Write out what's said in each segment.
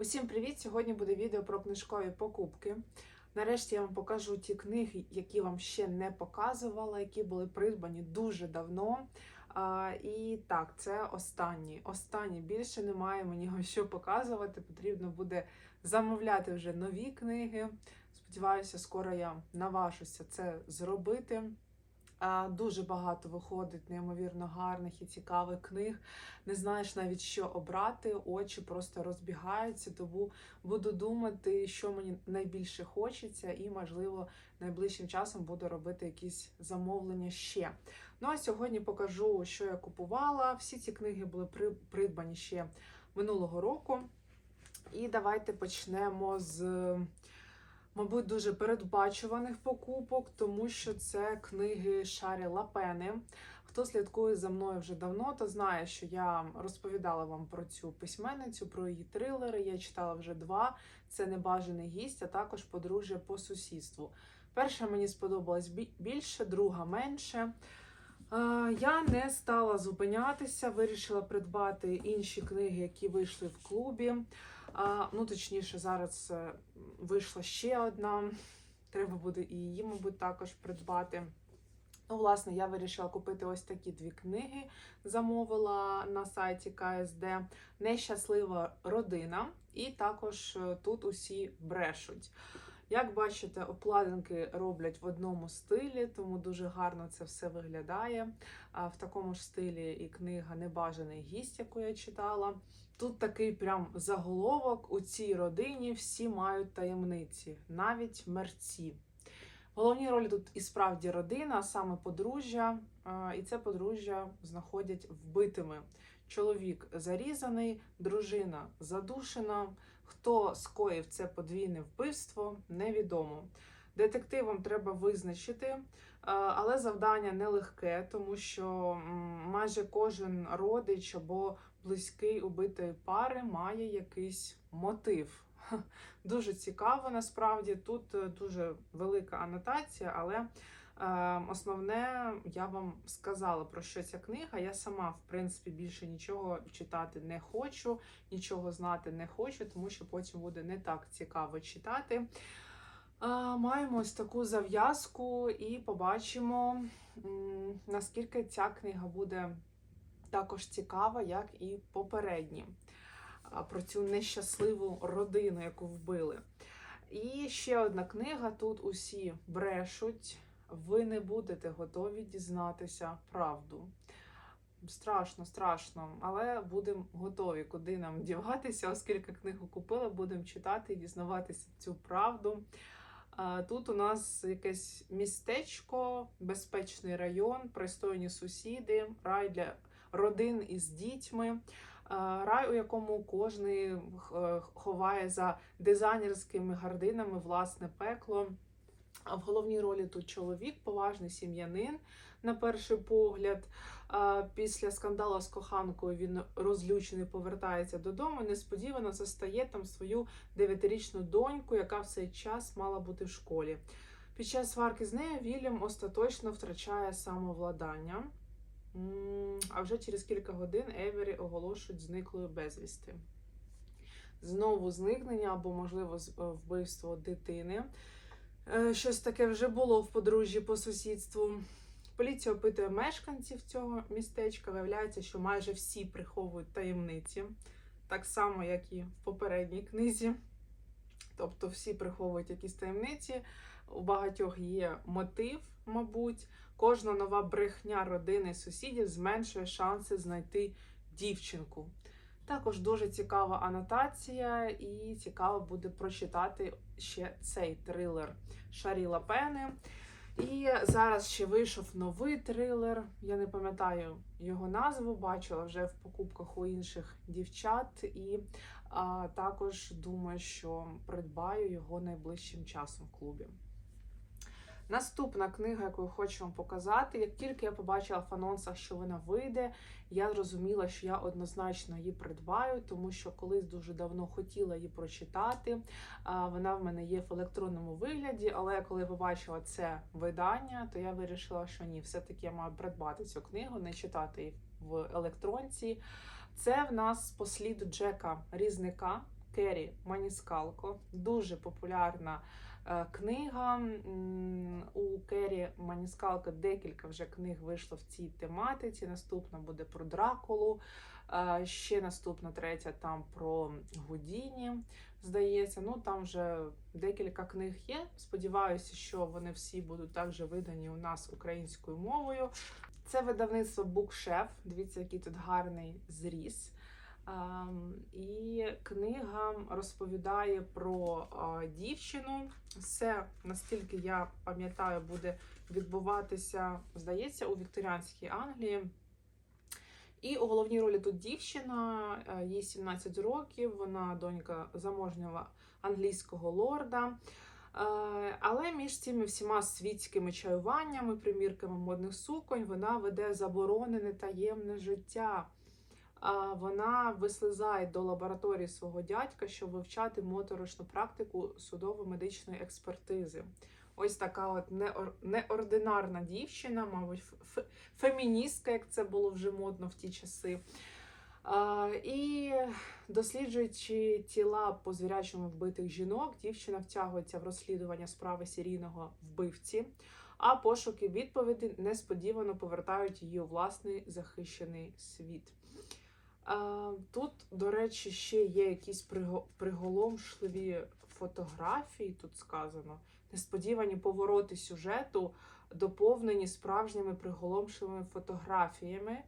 Усім привіт! Сьогодні буде відео про книжкові покупки. Нарешті я вам покажу ті книги, які вам ще не показувала, які були придбані дуже давно. А, і так, це останні. Останні більше немає мені що показувати. Потрібно буде замовляти вже нові книги. Сподіваюся, скоро я наважуся це зробити. Дуже багато виходить неймовірно гарних і цікавих книг. Не знаєш навіть що обрати, очі просто розбігаються, тому буду думати, що мені найбільше хочеться, і, можливо, найближчим часом буду робити якісь замовлення ще. Ну а сьогодні покажу, що я купувала. Всі ці книги були придбані ще минулого року. І давайте почнемо з мабуть, дуже передбачуваних покупок, тому що це книги Шарі Лапени. Хто слідкує за мною вже давно, то знає, що я розповідала вам про цю письменницю, про її трилери. Я читала вже два: це Небажаний гість, а також подружжя по сусідству. Перша мені сподобалась більше, друга менше. Я не стала зупинятися, вирішила придбати інші книги, які вийшли в клубі. Ну, точніше, зараз е, вийшла ще одна. Треба буде і її, мабуть, також придбати. Ну, власне, я вирішила купити ось такі дві книги. Замовила на сайті КСД Нещаслива родина. І також е, тут усі брешуть. Як бачите, обкладинки роблять в одному стилі, тому дуже гарно це все виглядає. В такому ж стилі і книга Небажаний гість, яку я читала. Тут такий прям заголовок у цій родині всі мають таємниці, навіть мерці. Головні ролі тут і справді родина, а саме подружжя, і це подружжя знаходять вбитими. Чоловік зарізаний, дружина задушена. Хто скоїв це подвійне вбивство, невідомо. Детективам треба визначити, е, але завдання нелегке, тому що майже кожен родич або близький убитої пари має якийсь мотив. Дуже цікаво, насправді. Тут е, дуже велика анотація, але е, основне я вам сказала про що ця книга. Я сама, в принципі, більше нічого читати не хочу, нічого знати не хочу, тому що потім буде не так цікаво читати. Маємо ось таку зав'язку і побачимо, наскільки ця книга буде також цікава, як і попередні. Про цю нещасливу родину, яку вбили. І ще одна книга: тут усі брешуть. Ви не будете готові дізнатися правду. Страшно, страшно, але будемо готові, куди нам діватися, оскільки книгу купила, будемо читати і дізнаватися цю правду. Тут у нас якесь містечко, безпечний район, пристойні сусіди, рай для родин із дітьми. Рай, у якому кожний ховає за дизайнерськими гардинами власне пекло. А в головній ролі тут чоловік, поважний сім'янин на перший погляд. Після скандалу з коханкою він розлючений повертається додому. Несподівано застає там свою дев'ятирічну доньку, яка в цей час мала бути в школі. Під час сварки з нею Вільям остаточно втрачає самовладання. А вже через кілька годин Евері оголошують зниклою безвісти. Знову зникнення або, можливо, е, вбивство дитини. Е, Щось таке вже було в подружжі по сусідству. Поліція опитує мешканців цього містечка. Виявляється, що майже всі приховують таємниці, так само, як і в попередній книзі. Тобто всі приховують якісь таємниці. У багатьох є мотив, мабуть. Кожна нова брехня родини сусідів зменшує шанси знайти дівчинку. Також дуже цікава анотація, і цікаво буде прочитати ще цей трилер Шарі Лапени. І зараз ще вийшов новий трилер. Я не пам'ятаю його назву, бачила вже в покупках у інших дівчат, і а, також думаю, що придбаю його найближчим часом в клубі. Наступна книга, яку я хочу вам показати, як тільки я побачила в анонсах, що вона вийде, я зрозуміла, що я однозначно її придбаю, тому що колись дуже давно хотіла її прочитати. Вона в мене є в електронному вигляді, але коли я побачила це видання, то я вирішила, що ні, все-таки я маю придбати цю книгу, не читати її в електронці. Це в нас послід Джека Різника. Керрі Маніскалко. Дуже популярна книга. У Керрі Маніскалко декілька вже книг вийшло в цій тематиці. Наступна буде про Дракулу. е, Ще наступна третя там про Гудіні. Здається, ну там вже декілька книг є. Сподіваюся, що вони всі будуть також видані у нас українською мовою. Це видавництво Букшеф. Дивіться, який тут гарний зріз. Ем, І книга розповідає про е, дівчину. Все, настільки я пам'ятаю, буде відбуватися, здається, у вікторіанській Англії. І у головній ролі тут дівчина, е, їй 17 років, вона донька заможнього англійського лорда. Е, Але між цими всіма світськими чаюваннями, примірками модних суконь, вона веде заборонене таємне життя. Вона вислизає до лабораторії свого дядька, щоб вивчати моторошну практику судово-медичної експертизи. Ось така от неор- неординарна дівчина, мабуть, феміністка, як це було вже модно в ті часи. І досліджуючи тіла по звірячому вбитих жінок, дівчина втягується в розслідування справи серійного вбивці, а пошуки відповіді несподівано повертають її у власний захищений світ. Тут, до речі, ще є якісь приго- приголомшливі фотографії, тут сказано. Несподівані повороти сюжету, доповнені справжніми приголомшливими фотографіями.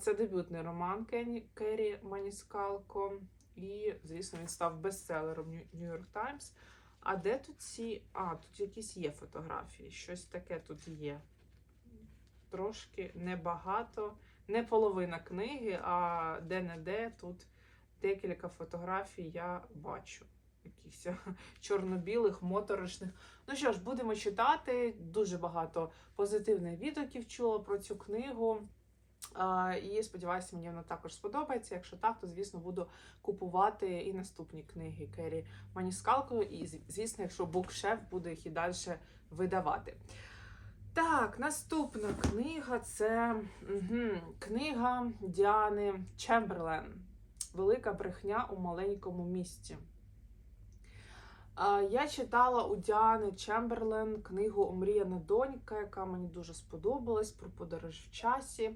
Це дебютний роман Керрі Маніскалко. І, звісно, він став бестселером York Times. А де тут ці. А, тут якісь є фотографії. Щось таке тут є. Трошки небагато. Не половина книги, а де-не-де тут декілька фотографій я бачу. Якихось чорно-білих, моторошних. Ну що ж, будемо читати. Дуже багато позитивних відгуків чула про цю книгу. І сподіваюся, мені вона також сподобається. Якщо так, то звісно буду купувати і наступні книги Керрі Маніскалко. І звісно, якщо букшеф буде їх і далі видавати. Так, наступна книга це угу, книга Діани Чемберлен. Велика брехня у маленькому місті. Я читала у Діани Чемберлен книгу Омріяна донька, яка мені дуже сподобалась про подорож в часі.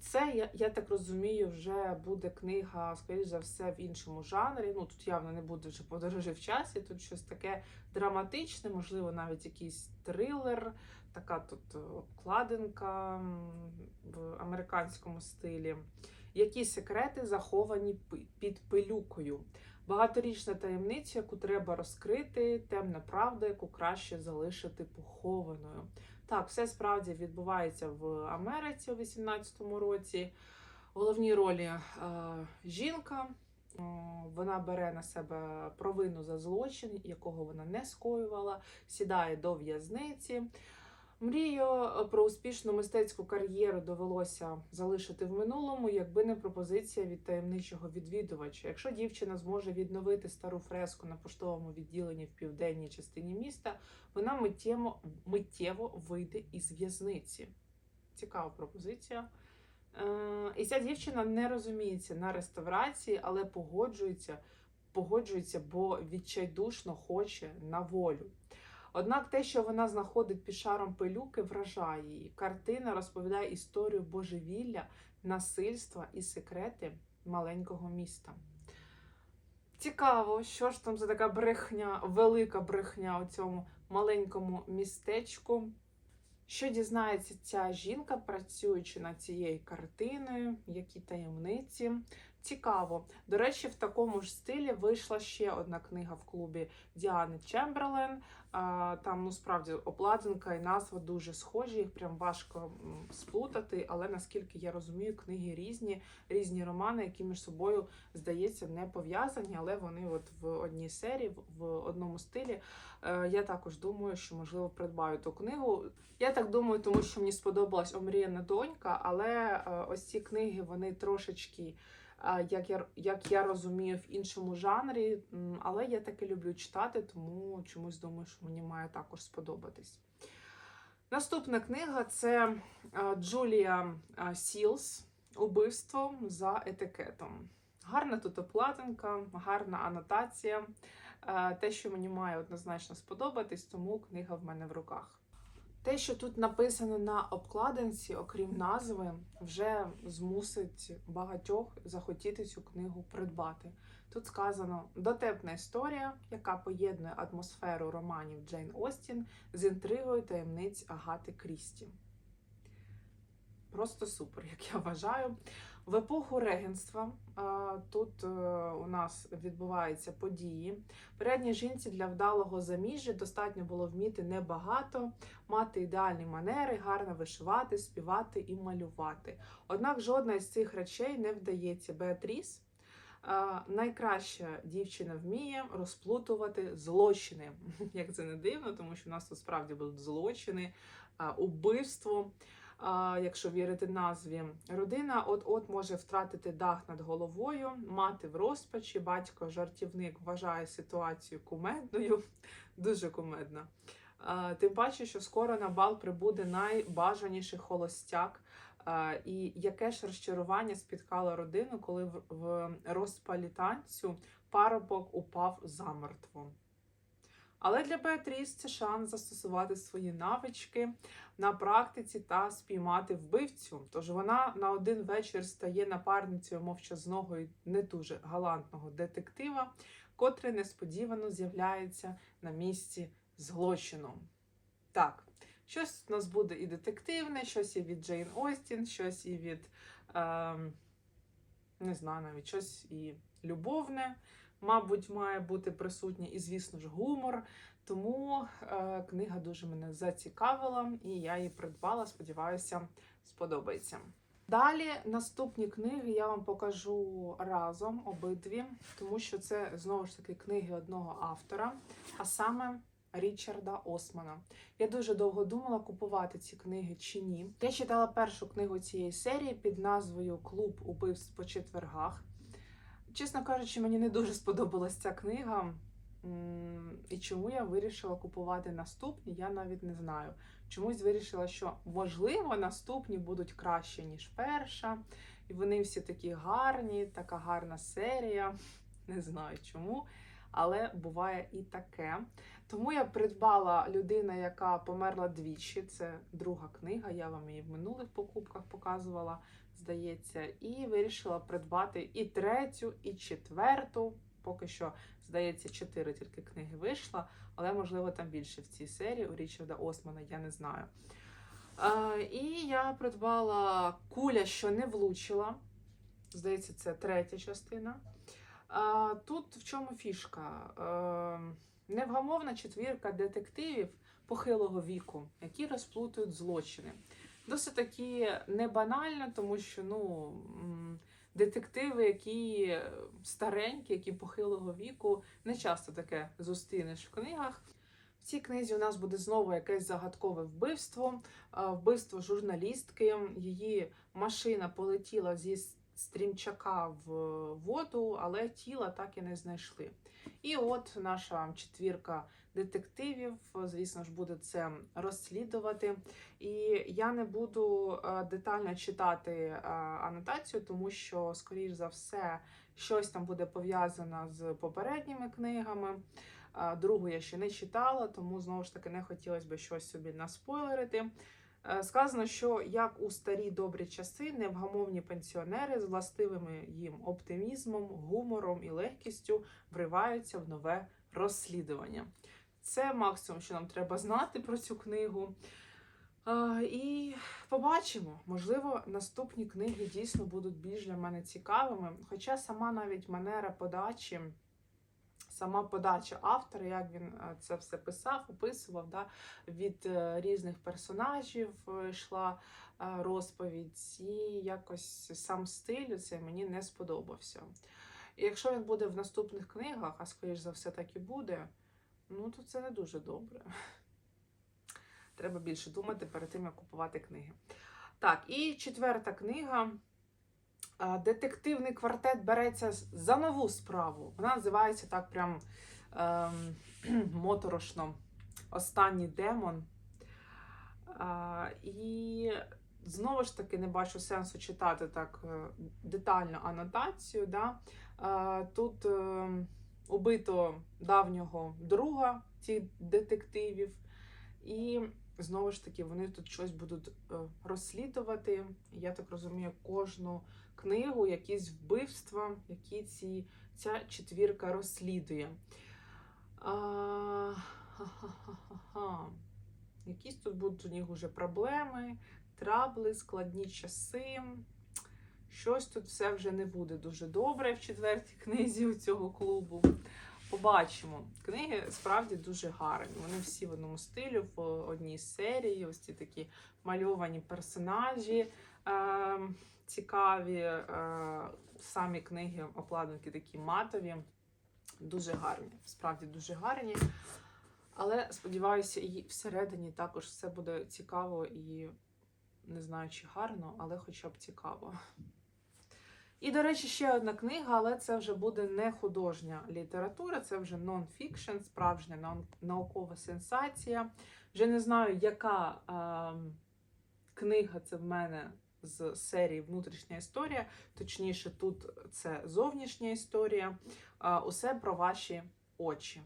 Це, я, так розумію, вже буде книга, скоріш за все, в іншому жанрі. Ну, тут явно не буде вже подорожі в часі, тут щось таке драматичне, можливо, навіть якийсь трилер, така тут обкладинка в американському стилі. Які секрети заховані під пилюкою? Багаторічна таємниця, яку треба розкрити, темна правда, яку краще залишити похованою. Так, все справді відбувається в Америці у 18-му році. В головній ролі е, жінка. Вона бере на себе провину за злочин, якого вона не скоювала, сідає до в'язниці. Мрію е, про успішну мистецьку кар'єру довелося залишити в минулому, якби не пропозиція від таємничого відвідувача. Якщо дівчина зможе відновити стару фреску на поштовому відділенні в південній частині міста, вона миттєво, миттєво вийде із в'язниці. Цікава пропозиція. Е, І ця дівчина не розуміється на реставрації, але погоджується, погоджується, бо відчайдушно хоче на волю. Однак те, що вона знаходить під шаром пилюки, вражає її. Картина розповідає історію божевілля, насильства і секрети маленького міста. Цікаво, що ж там за така брехня, велика брехня у цьому маленькому містечку. Що дізнається ця жінка, працюючи над цією картиною, які таємниці. Цікаво. До речі, в такому ж стилі вийшла ще одна книга в клубі Діани Чемберлен. Там ну справді обкладинка і назва дуже схожі, їх прям важко сплутати. Але наскільки я розумію, книги різні, різні романи, які між собою здається не пов'язані, але вони от в одній серії, в- в одному стилі. Е, Я також думаю, що можливо придбаю ту книгу. Я так думаю, тому що мені сподобалась Омріяна донька, але е, ось ці книги вони трошечки. Як я, як я розумію, в іншому жанрі, але я таки люблю читати, тому чомусь думаю, що мені має також сподобатись. Наступна книга це Джулія Сілс Убивство за етикетом. Гарна тут обкладинка, гарна анотація. Те, що мені має однозначно сподобатись, тому книга в мене в руках. Те, що тут написано на обкладинці, окрім назви, вже змусить багатьох захотіти цю книгу придбати. Тут сказано дотепна історія, яка поєднує атмосферу романів Джейн Остін з інтригою таємниць Агати Крісті. Просто супер, як я вважаю. В епоху регенства тут е, у нас відбуваються події. Передній жінці для вдалого заміжжя достатньо було вміти небагато, мати ідеальні манери, гарно вишивати, співати і малювати. Однак жодна із цих речей не вдається. Беатріс найкраща дівчина вміє розплутувати злочини. Як це не дивно, тому що у нас тут справді будуть злочини, убивство. Якщо вірити назві, родина от-от може втратити дах над головою, мати в розпачі, батько жартівник вважає ситуацію кумедною, дуже кумедна. Тим паче, що скоро на бал прибуде найбажаніший холостяк. І яке ж розчарування спіткало родину, коли в розпалі танцю парубок упав замертво. Але для Беатріс це шанс застосувати свої навички на практиці та спіймати вбивцю. Тож вона на один вечір стає напарницею мовчазного і не дуже галантного детектива, котрий несподівано з'являється на місці злочину. Так, щось у нас буде і детективне, щось і від Джейн Остін, щось і від, е, не знаю навіть, щось і любовне мабуть, має бути присутній і, звісно ж, гумор. Тому е, книга дуже мене зацікавила, і я її придбала. Сподіваюся, сподобається. Далі наступні книги я вам покажу разом обидві, тому що це знову ж таки книги одного автора, а саме Річарда Османа. Я дуже довго думала, купувати ці книги чи ні. Я читала першу книгу цієї серії під назвою Клуб убивств по четвергах. Чесно кажучи, мені не дуже сподобалась ця книга. І чому я вирішила купувати наступні, я навіть не знаю. Чомусь вирішила, що можливо наступні будуть краще, ніж перша. І вони всі такі гарні, така гарна серія. Не знаю чому, але буває і таке. Тому я придбала людина, яка померла двічі. Це друга книга. Я вам її в минулих покупках показувала здається, і вирішила придбати і третю, і четверту. Поки що, здається, чотири тільки книги вийшло, але, можливо, там більше в цій серії у Річарда Османа, я не знаю. Е, і я придбала куля, що не влучила. Здається, це третя частина. Е, тут в чому фішка? Е, невгамовна четвірка детективів похилого віку, які розплутують злочини. Досить таки не банально, тому що ну, детективи, які старенькі, які похилого віку, не часто таке зустрінеш в книгах. В цій книзі у нас буде знову якесь загадкове вбивство, вбивство журналістки. Її машина полетіла зі стрімчака в воду, але тіла так і не знайшли. І от наша четвірка детективів, звісно ж, буде це розслідувати. І я не буду е, детально читати е, анотацію, тому що, скоріш за все, щось там буде пов'язано з попередніми книгами. Е, Другу я ще не читала, тому знову ж таки не хотілося б щось собі наспойлерити. Е, Сказано, що як у старі добрі часи невгамовні пенсіонери з властивими їм оптимізмом, гумором і легкістю вриваються в нове розслідування. Це максимум, що нам треба знати про цю книгу. І побачимо, можливо, наступні книги дійсно будуть більш для мене цікавими. Хоча сама навіть манера подачі, сама подача автора, як він е, це все писав, описував, да, від е, різних персонажів е, йшла розповідь, і якось сам стиль цей мені не сподобався. І якщо він буде в наступних книгах, а скоріш за все так і буде, ну то це не дуже добре. Треба більше думати перед тим, як купувати книги. Так, і четверта книга. А, Детективний квартет береться за нову справу. Вона називається так прям ем, моторошно. Останній демон. А, і Знову ж таки, не бачу сенсу читати так е, детально анотацію. Да? Е, Тут е, убито давнього друга цих детективів, і знову ж таки вони тут щось будуть е, розслідувати. Я так розумію, кожну книгу, якісь вбивства, які ці, ця четвірка розслідує. А. Якісь тут будуть у них уже проблеми, трабли, складні часи. Щось тут все вже не буде дуже добре в четвертій книзі у цього клубу. Побачимо. Книги справді дуже гарні. Вони всі в одному стилі, в одній серії. Ось ці такі мальовані персонажі цікаві. Е, самі книги, обкладинки такі матові. Дуже гарні, справді дуже гарні. Але сподіваюся, і всередині також все буде цікаво і не знаю, чи гарно, але хоча б цікаво. І, до речі, ще одна книга, але це вже буде не художня література, це вже нон-фікшн, справжня наукова сенсація. Вже не знаю, яка е, книга це в мене з серії Внутрішня історія. Точніше, тут це зовнішня історія. Усе про ваші очі.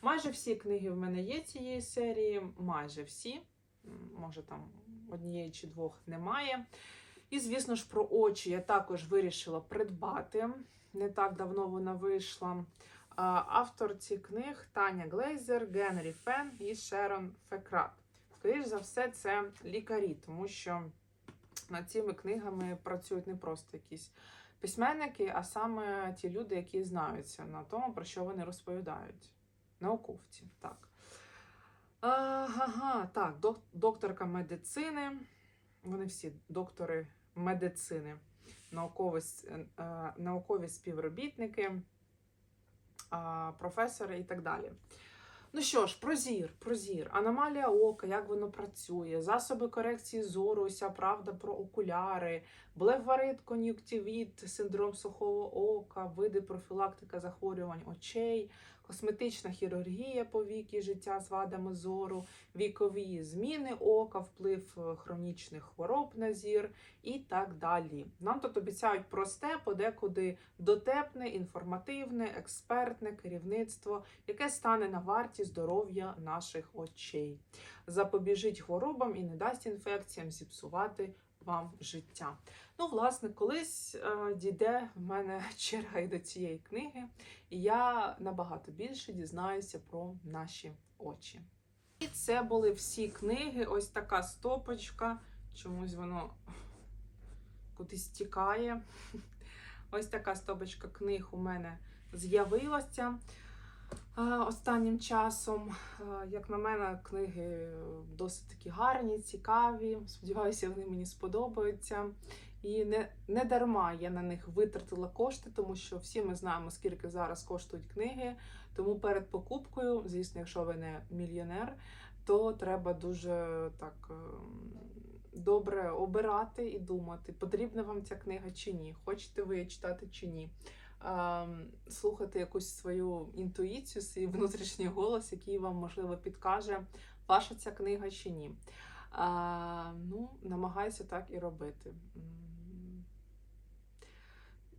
Майже всі книги в мене є цієї серії, майже всі. Може, там однієї чи двох немає. І, звісно ж, про очі я також вирішила придбати. Не так давно вона вийшла. Автор цих книг Таня Глейзер, Генрі Фен і Шерон Фекрат. Скоріше за все, це лікарі, тому що над цими книгами працюють не просто якісь письменники, а саме ті люди, які знаються на тому, про що вони розповідають. Науковці, так. Ага, так, док- докторка медицини. Вони всі доктори медицини, наукові, е, е, наукові співробітники, професори і так далі. Ну що ж, про зір, про зір, аномалія ока, як воно працює, засоби корекції зору, уся правда про окуляри, блефарит, кон'юктивіт, синдром сухого ока, види профілактика захворювань очей, косметична хірургія повіки, життя з вадами зору, вікові зміни ока, вплив е, хронічних хвороб на зір і так далі. Нам тут обіцяють просте, подекуди дотепне, інформативне, експертне керівництво, яке стане на варті здоров'я наших очей, запобіжить хворобам і не дасть інфекціям зіпсувати вам життя. Ну, власне, колись е, дійде в мене черга і до цієї книги, і я набагато більше дізнаюся про наші очі. І це були всі книги. Ось така стопочка. Чомусь воно кудись тікає. Ось така стопочка книг у мене з'явилася останнім часом. Е, Як на мене, книги досить такі гарні, цікаві. Сподіваюся, вони мені сподобаються. І не, не дарма я на них витратила кошти, тому що всі ми знаємо, скільки зараз коштують книги. Тому перед покупкою, звісно, якщо ви не мільйонер, то треба дуже так ем, добре обирати і думати, потрібна вам ця книга чи ні, хочете ви її читати чи ні. Ем, Слухати якусь свою інтуїцію, свій внутрішній голос, який вам, можливо, підкаже, ваша ця книга чи ні. А, ну, намагайся так і робити.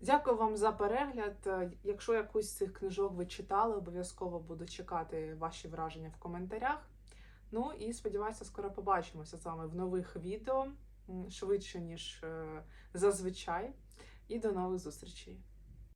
Дякую вам за перегляд. Е, Якщо якусь з цих книжок ви читали, обов'язково буду чекати ваші враження в коментарях. Ну і сподіваюся, скоро побачимося з вами в нових відео швидше, ніж е, зазвичай. І до нових зустрічей!